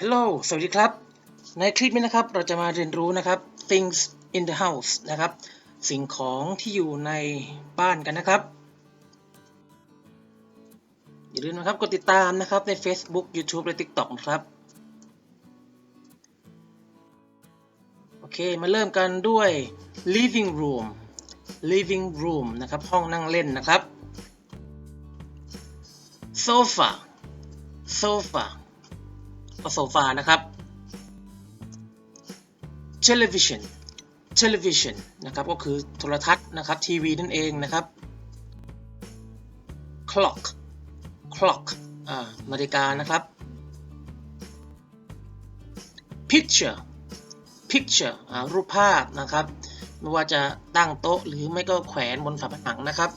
ฮัลโหล สวัสดีครับ ในคลิปนี้นะครับ เราจะมาเรียนรู้นะครับ things in the house นะครับ สิ่งของที่อยู่ในบ้านกันนะครับ อย่าลืมนะครับ กดติดตามนะครับใน Facebook YouTube และ TikTok นะครับ โอเค มาเริ่มกันด้วย living room living room นะครับ ห้องนั่งเล่นนะครับ sofa sofa โซฟานะครับ television television นะครับก็คือโทรทัศน์นะครับทีวีนั่นเองนะครับ clock clock อ่านาฬิกานะครับ picture picture อ่ารูปภาพนะครับ ไม่ว่าจะตั้งโต๊ะหรือไม่ก็แขวนบนฝาผนังนะครับ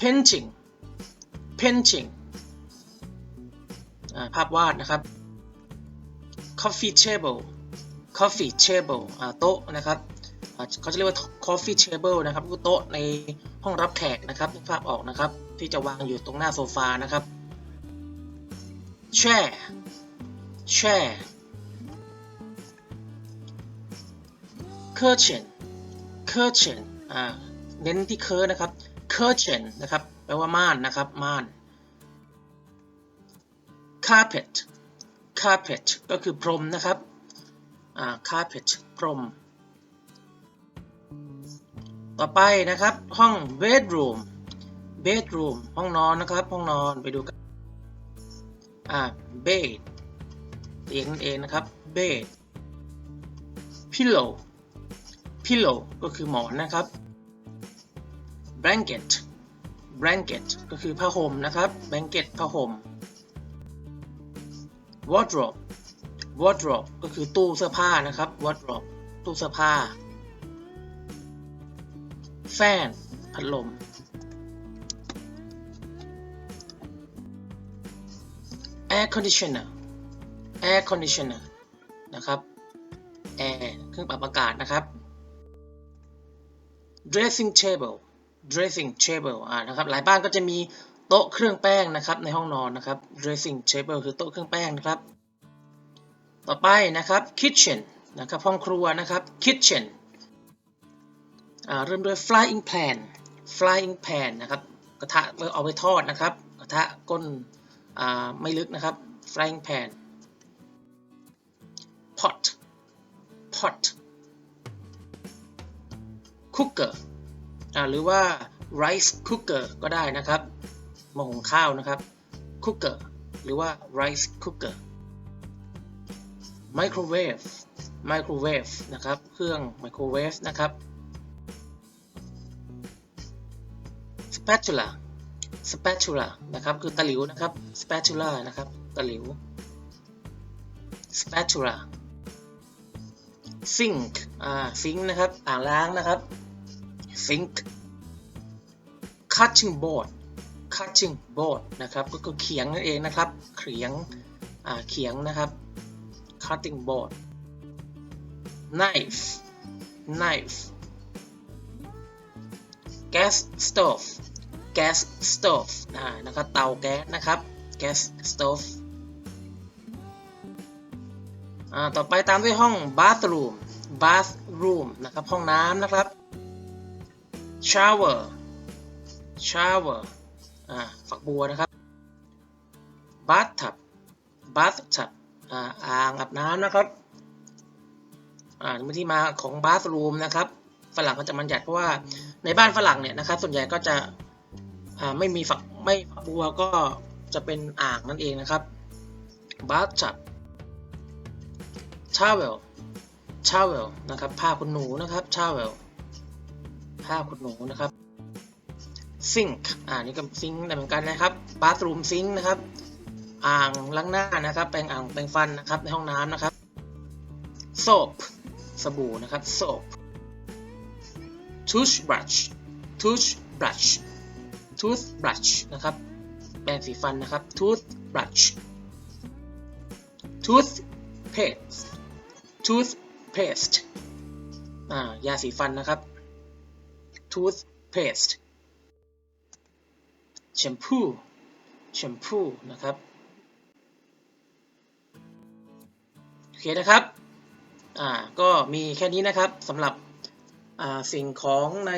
painting painting ภาพวาดนะครับ coffee table coffee table อ่าโต๊ะนะครับเขาจะเรียกว่า coffee table นะครับก็โต๊ะในห้องรับแขกนะครับภาพออกนะครับ ที่จะวางอยู่ตรงหน้าโซฟานะครับ chair chair curtain curtain อ่าเน้นที่ cur นะครับ curtain นะครับ แปลว่าม่านนะครับ ม่าน carpet carpet ก็คือพรมนะครับอ่า carpet พรม ต่อไปนะครับห้อง bedroom bedroom ห้องนอนนะครับ ห้องนอนไปดูกันอ่า bed เตียงนั่นเองนะครับ bed pillow pillow ก็คือหมอนนะครับ blanket blanket ก็คือผ้าห่มนะครับ blanket ผ้าห่ม wardrobe wardrobe ก็คือตู้เสื้อผ้านะครับ wardrobe ตู้เสื้อผ้า fan พัดลม air conditioner air conditioner นะครับ air เครื่องปรับอากาศนะครับ dressing table dressing table อ่านะครับ หลายบ้านก็จะมี โต๊ะเครื่องแป้งนะครับในห้องนอนนะครับ dressing table คือโต๊ะเครื่องแป้งนะครับ ต่อไปนะครับ kitchen นะครับห้องครัวนะครับ kitchen เริ่มด้วย frying pan frying pan นะครับกระทะเอาไปทอดนะครับกระทะก้นไม่ลึกนะครับ frying pan pot pot cooker หรือว่า rice cooker ก็ได้นะครับ ม้อหุงข้าวนะครับ cooker หรือว่า rice cooker microwave microwave นะครับ เครื่อง microwave นะครับ spatula spatula นะครับ คือตะหลิวนะครับ spatula นะครับ ตะหลิว spatula sink อ่า sink นะครับ อ่างล้างนะครับ sink cutting board cutting board นะครับก็คือเขียงนั่นเองนะครับ เขียงอ่าเขียงนะครับ cutting board knife knife gas stove gas stove อ่านะครับเตาแก๊สนะครับ gas stove อ่าต่อไปตามด้วยห้อง bathroom bathroom นะครับห้องน้ำนะครับ shower shower ฝักบัวนะครับ bathtub bathtub อ่าอ่างอาบน้ำนะครับอ่าที่มาของ bathroom นะครับฝรั่งก็จะบัญญัติเพราะว่าในบ้านฝรั่งเนี่ยนะครับ ส่วนใหญ่ก็จะอ่าไม่มีฝักไม่ฝักบัวก็จะเป็นอ่างนั่นเองนะครับ bathtub towel towel นะครับผ้าขนหนูนะครับ towel ผ้าขนหนูนะครับ sink อ่านี่ก็ sink เหมือนกันนะครับ bathroom sink นะครับ อ่างล้างหน้านะครับ แปรงอ่างแปรงฟันนะครับในห้องน้ำนะครับ soap สบู่นะครับ soap toothbrush toothbrush toothbrush นะครับ แปรงสีฟันนะครับ toothbrush toothpaste toothpaste อ่ายาสีฟันนะครับ แชมพูแชมพูนะครับโอเคนะครับอ่าก็มีแค่นี้นะครับสำหรับอ่าสิ่งของใน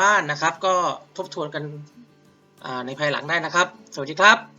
บ้านนะครับ ก็ทบทวนกันอ่าในภายหลังได้นะครับ สวัสดีครับ